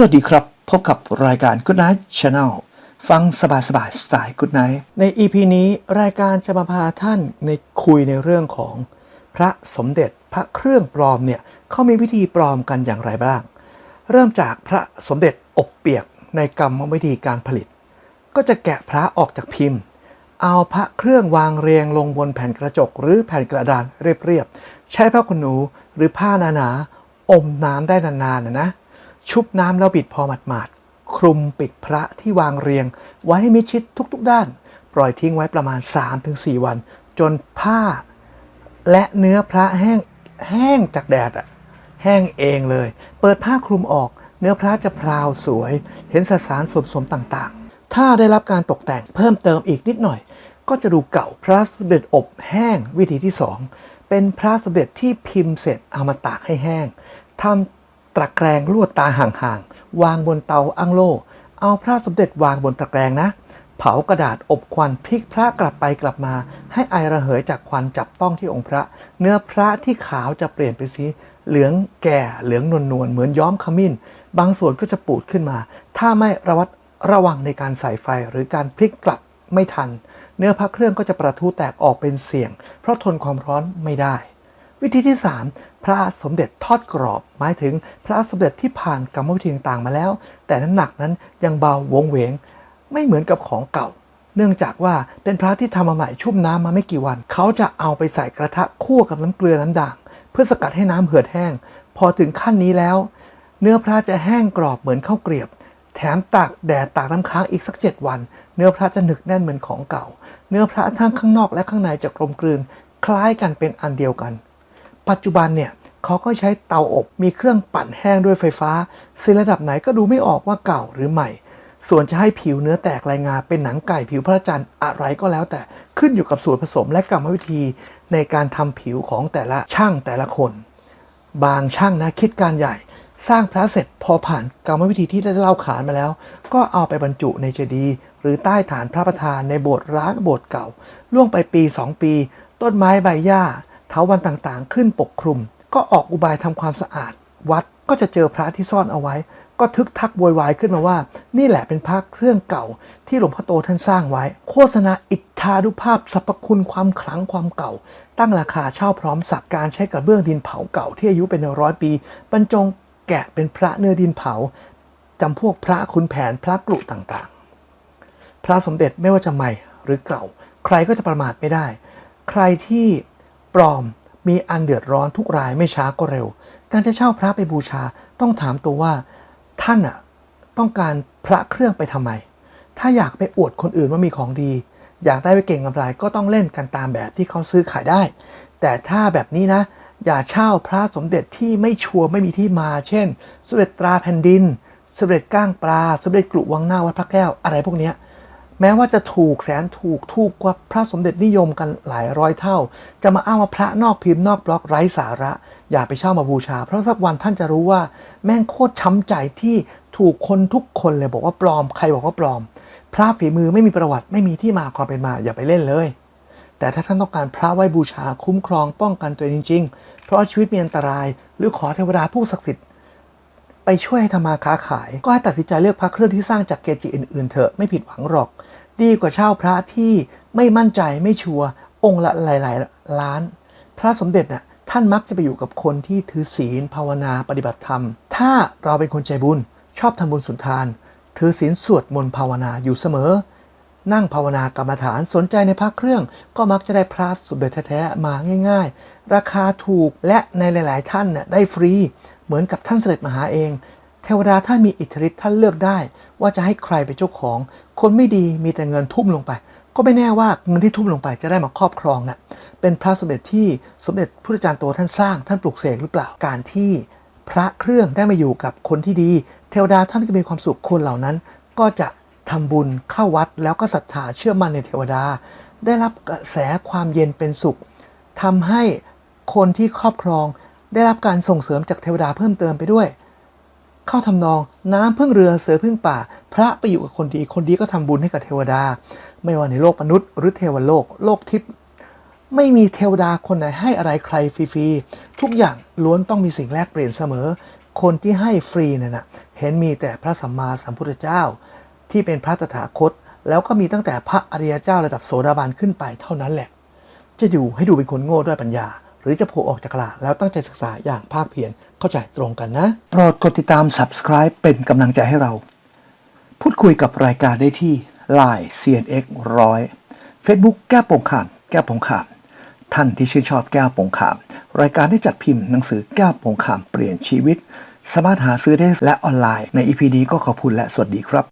สวัสดีครับ พบกับรายการ Good Night Channel ฟังสบายสบายๆสไตล์ Good Night ใน EP นี้รายการจะมาพาท่านในคุยในเรื่องของพระสมเด็จพระเครื่องปลอมเนี่ยเขามีวิธีปลอมกันอย่างไรบ้าง เริ่มจากพระสมเด็จอบเปียกในกรรมวิธีการผลิต ก็จะแกะพระออกจากพิมพ์ เอาพระเครื่องวางเรียงลงบนแผ่นกระจก หรือแผ่นกระดานเรียบๆใช้ผ้าขนหนูหรือผ้าหนาๆอมน้ำได้นานๆนะนะ ชุบน้ำแล้วบิดพอหมาดๆคลุมปิดพระที่วางเรียง ไว้ให้มิดชิดทุกๆด้าน ปล่อยทิ้งไว้ประมาณ 3-4 วัน จนผ้า และเนื้อพระแห้งแห้งจากแดดอะแห้งเองเลย เปิดผ้าคลุมออกเนื้อพระจะพราวสวย เห็นสสารส่วนผสมต่างๆ ถ้าได้รับการตกแต่งเพิ่มเติมอีกนิดหน่อย ก็จะดูเก่าพระสมเด็จอบแห้งวิธีที่ 2 เป็นพระสมเด็จที่พิมพ์เสร็จเอามาตากให้แห้งทำ ตะแกรงลวดตาห่างๆ วางบนเตาอั้งโล เอาพระสมเด็จวางบนตะแกรงนะ เผากระดาษอบควันพลิกพระกลับไปกลับมา ให้ไอระเหยจากควันจับต้องที่องค์พระ เนื้อพระที่ขาวจะเปลี่ยนไปสีเหลืองแก่เหลืองนวลนวลๆเหมือนย้อมขมิ้น บางส่วนก็จะปูดขึ้นมา ถ้าไม่ระวัดระวังในการใส่ไฟหรือการพลิกกลับไม่ทัน เนื้อพระเครื่องก็จะประทุแตกออกเป็นเสียง เพราะทนความร้อนไม่ได้ วิธีที่ 3 พระสมเด็จทอดกรอบ หมายถึงพระสมเด็จที่ผ่านกรรมวิธีต่างๆมาแล้ว แต่น้ำหนักนั้นยังเบาวงเวง ไม่เหมือนกับของเก่า เนื่องจากว่าเป็นพระที่ทำมาใหม่ชุ่มน้ำมาไม่กี่วัน เขาจะเอาไปใส่กระทะคั่วกับน้ำเกลือน้ำด่าง เพื่อสกัดให้น้ำเหือดแห้ง พอถึงขั้นนี้แล้ว เนื้อพระจะแห้งกรอบเหมือนข้าวเกรียบ แถมตากแดดตากน้ำค้างอีกสัก 7 วัน เนื้อพระจะหนึกแน่นเหมือนของเก่า เนื้อพระทั้งข้างนอกและข้างในจะกลมกลืน คล้ายกันเป็นอันเดียวกัน ปัจจุบันเนี่ยเขาก็ใช้เตาอบมีเครื่องปั่นแห้งด้วยไฟฟ้าซีระดับไหนก็ดูไม่ออกว่าเก่าหรือใหม่ ส่วนจะให้ผิวเนื้อแตกลายงาเป็นหนังไก่ผิวพระจันทร์อะไรก็แล้วแต่ขึ้นอยู่กับสูตรผสมและกรรมวิธีในการทำผิวของแต่ละช่างแต่ละคน บางช่างนะคิดการใหญ่สร้างพระเสร็จพอผ่านกรรมวิธีที่ได้เล่าขานมาแล้ว ก็เอาไปบรรจุในเจดีย์หรือใต้ฐานพระประธานในโบสถ์ร้างโบสถ์เก่า ล่วงไปปี 2 ปี ต้นไม้ใบหญ้า เถาวันต่างๆ ขึ้นปกคลุม ก็ออกอุบายทำความสะอาด วัดก็จะเจอพระที่ซ่อนเอาไว้ ก็ทึกทักโวยวายขึ้นมาว่า นี่แหละเป็นพระเครื่องเก่าที่หลวงพ่อโตท่านสร้างไว้ โฆษณาอิทธานุภาพสรรพคุณความขลังความเก่า ตั้งราคาเช่าพร้อมสักการใช้กระเบื้องดินเผาเก่าที่อายุเป็นร้อยปี บรรจงแกะเป็นพระเนื้อดินเผาจำพวกพระคุณแผนพระกลุต่างๆ พระสมเด็จไม่ว่าจะใหม่หรือเก่า ใครก็จะประมาทไม่ได้ ใครที่ ลอม มีอันเดือดร้อนทุกรายไม่ช้าก็เร็ว การจะเช่าพระไปบูชาต้องถามตัวว่า ท่านอะต้องการพระเครื่องไปทำไม ถ้าอยากไปอวดคนอื่นว่ามีของดี อยากได้ไปเก่งกำไรก็ต้องเล่นกันตามแบบที่เขาซื้อขายได้ แต่ถ้าแบบนี้นะ อย่าเช่าพระสมเด็จที่ไม่ชัวร์ไม่มีที่มา เช่น สมเด็จตราแผ่นดิน สมเด็จก้างปลา สมเด็จกลุวังหน้าวัดพระแก้ว อะไรพวกนี้ แม้ว่าจะถูกแสนถูกถูกกว่าพระสมเด็จนิยมกันหลายร้อยเท่า จะมาอ้างว่าพระนอกพิมพ์นอกบล็อกไร้สาระ อย่าไปเช่ามาบูชา เพราะสักวันท่านจะรู้ว่า แม่งโคตรช้ำใจที่ถูกคนทุกคนเลยบอกว่าปลอมใครบอกว่าปลอม พระฝีมือไม่มีประวัติไม่มีที่มาความเป็นมาอย่าไปเล่นเลย แต่ถ้าท่านต้องการพระไว้บูชาคุ้มครองป้องกันตัวเองจริง ๆ เพราะชีวิตมีอันตราย หรือขอเทวดาผู้ศักดิ์สิทธิ์ ไปช่วยให้ทำมาค้าขาย ก็ให้ตัดสินใจเลือกพระเครื่องที่สร้างจากเกจิอื่นๆเถอะไม่ผิดหวังหรอก ดีกว่าเช่าพระที่ไม่มั่นใจไม่ชัวร์องค์ละหลายๆ ล้าน พระสมเด็จน่ะท่านมักจะไปอยู่กับคนที่ถือศีลภาวนาปฏิบัติธรรม ถ้าเราเป็นคนใจบุญชอบทำบุญสุนทาน ถือศีลสวดมนต์ภาวนาอยู่เสมอ นั่งภาวนากรรมฐานสนใจในพระเครื่อง ก็มักจะได้พระสมเด็จแท้ๆมาง่าย ๆ ราคาถูกและในหลาย ๆ ท่านน่ได้ฟรี เหมือนกับท่านเสด็จมาหาเอง เทวดาท่านมีอิทธิฤทธิ์ท่านเลือกได้ ว่าจะให้ใครเป็นเจ้าของ คนไม่ดีมีแต่เงินทุ่มลงไป ก็ไม่แน่ว่าเงินที่ทุ่มลงไปจะได้มาครอบครองน่ะเป็นพระสมเด็จที่สมเด็จพระจารย์โตท่านสร้างท่านปลูกเสกหรือเปล่าการที่พระเครื่องได้มาอยู่กับคนที่ดี เทวดาท่านก็มีความสุขคนเหล่านั้น ก็จะ ทำบุญเข้าวัดแล้วก็ศรัทธาเชื่อมั่นในเทวดา ได้รับกระแสความเย็นเป็นสุขทำให้คนที่ครอบครองได้รับการส่งเสริมจากเทวดาเพิ่มเติมไปด้วย เข้าทำนองน้ำพึ่งเรือเสือพึ่งป่า พระไปอยู่กับคนดีคนดีก็ทำบุญให้กับเทวดา ไม่ว่าในโลกมนุษย์หรือเทวโลกโลกทิพย์ไม่มีเทวดาคนไหนให้อะไรใครฟรีๆทุกอย่างล้วนต้องมีสิ่งแลกเปลี่ยนเสมอ คนที่ให้ฟรีนั่นนะเห็นมีแต่พระสัมมาสัมพุทธเจ้า ที่เป็นพระตถาคต แล้วก็มีตั้งแต่พระอริยเจ้าระดับโสดาบันขึ้นไปเท่านั้นแหละ จะดูให้ดูเป็นคนโง่ด้วยปัญญา หรือจะโผล่ออกจากกลาแล้วตั้งใจศึกษาอย่างภาคเพียรเข้าใจตรงกันนะ โปรดกดติดตาม subscribe เป็นกำลังใจให้เรา พูดคุยกับรายการได้ที่ Line CNX 100 Facebook แก้ปงขามแก้ปงขามท่านที่ชื่นชอบแก้วปงขาม รายการได้จัดพิมพ์หนังสือแก้วปงขามเปลี่ยนชีวิต สามารถหาซื้อได้และออนไลน์ใน EP นี้ก็ขอบคุณและสวัสดีครับ